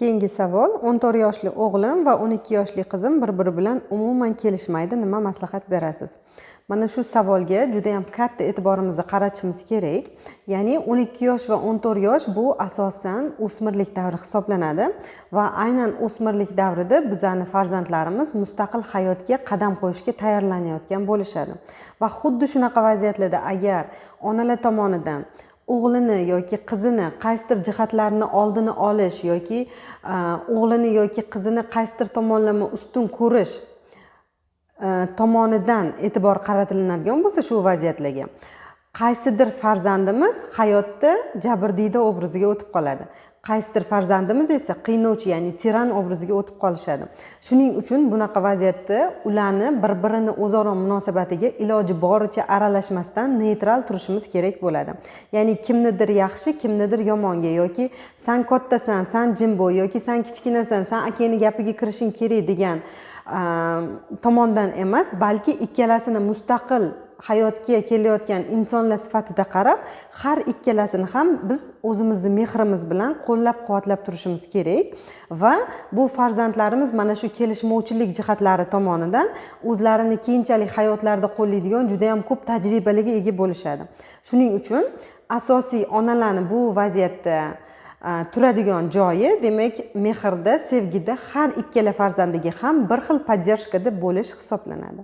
keyingi savol. O'n to'rt yoshli o'g'lim va o'n ikki yoshli qizim bir biri bilan umuman kelishmaydi. Nima maslahat berasiz? Mana shu savolga juda yam katta e'tiborimizni qaratishimiz kerak. Ya'ni o'n ikki yosh va o'n to'rt yosh bu asosan o'smirlik davri hisoblanadi va aynan o'smirlik davrida bizani farzandlarimiz mustaqil hayotga qadam qo'yishga tayyorlanayotgan bo'lishadi. Va xuddi shunaqa vaziyatlarda agar onalar tomonidan o'g'lini yoki qizini qaysidir jihatlarini oldini olish yoki e, o'g'lini yoki qizini qaysidir tomonlama ustun ko'rish e, tomonidan e'tibor qaratilinadigan bo'lsa shu vaziyatlarga. Qaysidir farzandimiz hayotda jabrdiyda obraziga o'tib qoladi. Qaysidir farzandimiz esa qiynovchi ya'ni tiran obraziga o'tib qolishadi. Shuning uchun bunaqa vaziyatda ularni bir birini o'zaro munosabatiga iloji boricha aralashmasdan neytral turishimiz kerak bo'ladi. Ya'ni kimnidir yaxshi kimnidir yomonga yoki san kattasan san jim bo'l yoki san kichkinasan san akangni gapiga kirishing kerak degan tomondan emas balki ikkalasini mustaqil hayotga kelayotgan insonlar sifatida qarab har ikkalasini ham biz o'zimizni mehrimiz bilan qo'llab quvvatlab turishimiz kerak va bu farzandlarimiz mana shu kelishmovchilik jihatlari tomonidan o'zlarini keyinchalik hayotlarida qo'llaydigan juda yam ko'p tajribalarga ega bo'lishadi. Shuning uchun asosiy onalarni bu vaziyatda turadigan joyi demak mehrda sevgida har ikkala farzandiga ham bir xil поддержкада bo'lish hisoblanadi.